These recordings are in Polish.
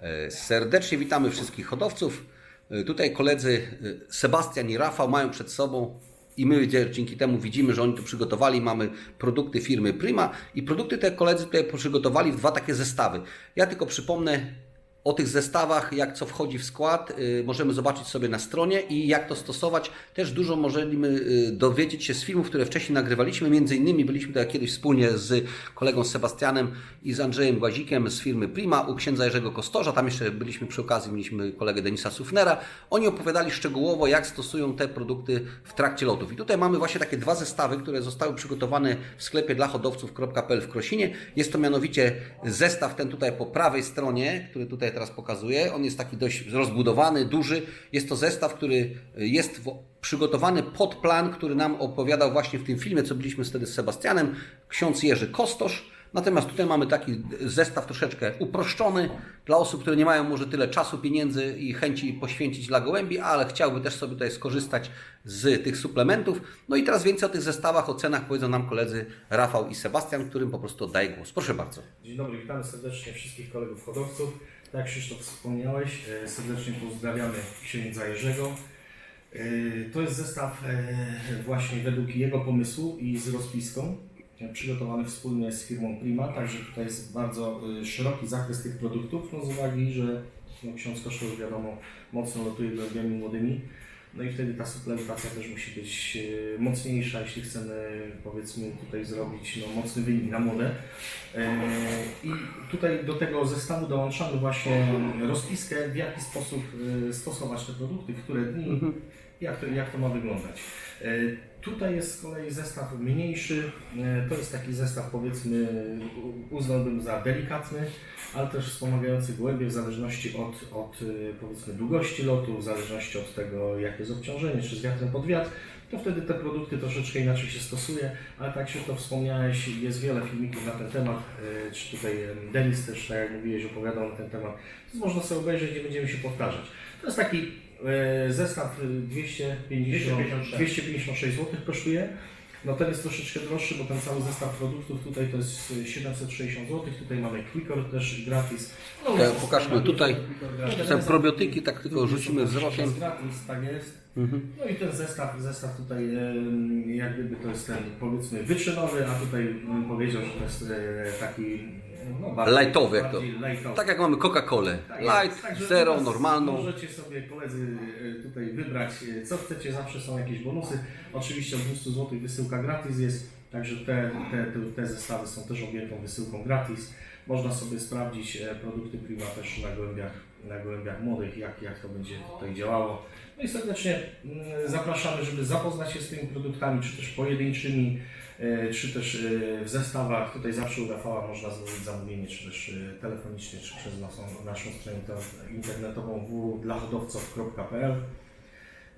E, Serdecznie witamy wszystkich hodowców. E, Tutaj koledzy e, Sebastian i Rafał mają przed sobą i my dzięki temu widzimy, że oni tu przygotowali, mamy produkty firmy Prima i produkty te koledzy tutaj przygotowali w dwa takie zestawy. Ja tylko przypomnę o tych zestawach, jak co wchodzi w skład, y, możemy zobaczyć sobie na stronie i jak to stosować. Też dużo możemy y, dowiedzieć się z filmów, które wcześniej nagrywaliśmy. Między innymi byliśmy tutaj kiedyś wspólnie z kolegą Sebastianem i z Andrzejem Głazikiem z firmy Prima u księdza Jerzego Kostorza. Tam jeszcze byliśmy przy okazji, mieliśmy kolegę Denisa Sufnera. Oni opowiadali szczegółowo, jak stosują te produkty w trakcie lotów. I tutaj mamy właśnie takie dwa zestawy, które zostały przygotowane w sklepie dla hodowców.pl w Krosinie. Jest to mianowicie zestaw ten tutaj po prawej stronie, który tutaj teraz pokazuję. On jest taki dość rozbudowany, duży. Jest to zestaw, który jest przygotowany pod plan, który nam opowiadał właśnie w tym filmie, co byliśmy wtedy z Sebastianem, ksiądz Jerzy Kostosz. Natomiast tutaj mamy taki zestaw troszeczkę uproszczony dla osób, które nie mają może tyle czasu, pieniędzy i chęci poświęcić dla gołębi, ale chciałby też sobie tutaj skorzystać z tych suplementów. No i teraz więcej o tych zestawach, o cenach powiedzą nam koledzy Rafał i Sebastian, którym po prostu oddaję głos. Proszę bardzo. Dzień dobry, witamy serdecznie wszystkich kolegów hodowców. Tak jak Krzysztof wspomniałeś, e, serdecznie pozdrawiamy księdza Jerzego. E, To jest zestaw e, właśnie według jego pomysłu i z rozpiską, przygotowany wspólnie z firmą Prima, także tutaj jest bardzo e, szeroki zakres tych produktów, no z uwagi, że no, ksiądz wiadomo mocno lotuje gołębiami młodymi, no i wtedy ta suplementacja też musi być e, mocniejsza, jeśli chcemy powiedzmy tutaj zrobić no, mocny wynik na młode. E, I tutaj do tego zestawu dołączamy właśnie rozpiskę, w jaki sposób e, stosować te produkty, w które dni, jak to, jak to ma wyglądać. Tutaj jest z kolei zestaw mniejszy, e, to jest taki zestaw powiedzmy uznałbym za delikatny, ale też wspomagający głębiej w zależności od, od e, powiedzmy długości lotu, w zależności od tego jakie jest obciążenie, czy z wiatrem pod wiatr, to wtedy te produkty troszeczkę inaczej się stosuje, ale tak jak to wspomniałeś, jest wiele filmików na ten temat, e, czy tutaj e, Denis też, tak jak mówiłeś, opowiadał na ten temat, to można sobie obejrzeć, nie będziemy się powtarzać. To jest taki e, zestaw e, 250, 256. 256 zł kosztuje. No ten jest troszeczkę droższy, bo ten cały zestaw produktów tutaj to jest e, 760 zł. Tutaj mamy Quickor też gratis. No, E, pokażmy tutaj. To są probiotyki, tak tylko rzucimy wzrokiem. Gratis, tak jest. Mhm. No i ten zestaw, zestaw tutaj jak gdyby to jest ten powiedzmy wyczynowy, a tutaj bym powiedział, że to jest e, taki no, bardziej, Lightowy, jak to- lightowy. Tak jak mamy Coca-Colę. Tak. Light, Także zero, normalną. Możecie sobie koledzy e, tutaj wybrać e, co chcecie, zawsze są jakieś bonusy. Oczywiście od 200 zł wysyłka gratis jest, także te, te, te, te zestawy są też objętą wysyłką gratis. Można sobie sprawdzić e, produkty Prima też na gołębiach, na gołębiach młodych, jak, jak to będzie tutaj działało. No i serdecznie mm, zapraszamy, żeby zapoznać się z tymi produktami, czy też pojedynczymi, e, czy też e, w zestawach. Tutaj zawsze u Rafała można zrobić zamówienie, czy też telefonicznie, czy przez naszą, naszą stronę inter- internetową www.dlahodowców.pl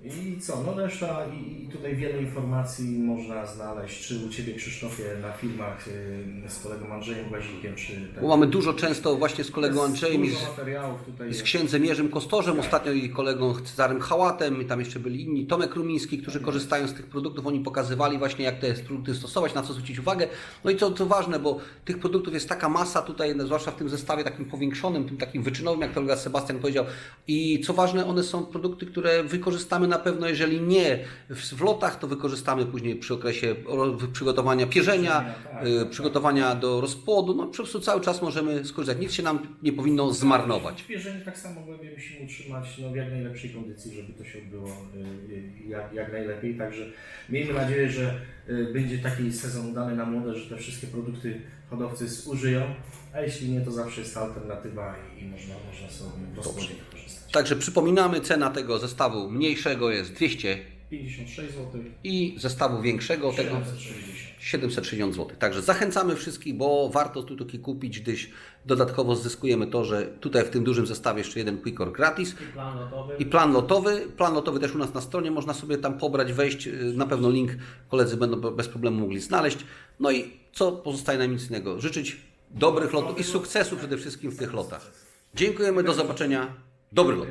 i co, no reszta i, i tutaj wiele informacji można znaleźć, czy u Ciebie Krzysztofie na filmach y, z kolegą Andrzejem Głazikiem, czy ten, Bo mamy dużo często właśnie z kolegą Andrzejem i z, dużo materiałów tutaj i z księdzem Jerzym Kostorzem, ostatnio i kolegą Cezarym Hałatem, i tam jeszcze byli inni, Tomek Rumiński, którzy korzystają z tych produktów, oni pokazywali właśnie jak te produkty stosować, na co zwrócić uwagę. No i co, co ważne, bo tych produktów jest taka masa tutaj, no, zwłaszcza w tym zestawie takim powiększonym, tym takim wyczynowym, jak kolega Sebastian powiedział. I co ważne, one są produkty, które wykorzystamy na pewno, jeżeli nie w, lotach, to wykorzystamy później przy okresie przygotowania pierzenia, Tak, y, przygotowania do rozpłodu. No po prostu cały czas możemy skorzystać. Nic się nam nie powinno zmarnować. Jeżeli tak samo głębiej musimy utrzymać no, w jak najlepszej kondycji, żeby to się odbyło y, jak, jak najlepiej. Także miejmy nadzieję, że y, będzie taki sezon udany na młode, że te wszystkie produkty hodowcy zużyją, a jeśli nie, to zawsze jest alternatywa i, i można, można sobie w rozwodzie wykorzystać. Także przypominamy, cena tego zestawu mniejszego jest 200 56 zł, i zestawu większego tego 760. 760 zł. Także zachęcamy wszystkich, bo warto tu taki kupić, gdyż dodatkowo zyskujemy to, że tutaj w tym dużym zestawie jeszcze jeden Quickor gratis I plan lotowy. i plan lotowy. Plan lotowy też u nas na stronie można sobie tam pobrać, wejść. y, Na pewno link koledzy będą bez problemu mogli znaleźć. No i co pozostaje nam nic innego? Życzyć dobrych lotów i sukcesu przede wszystkim w tych lotach. Dziękujemy, do zobaczenia. Dobry lot.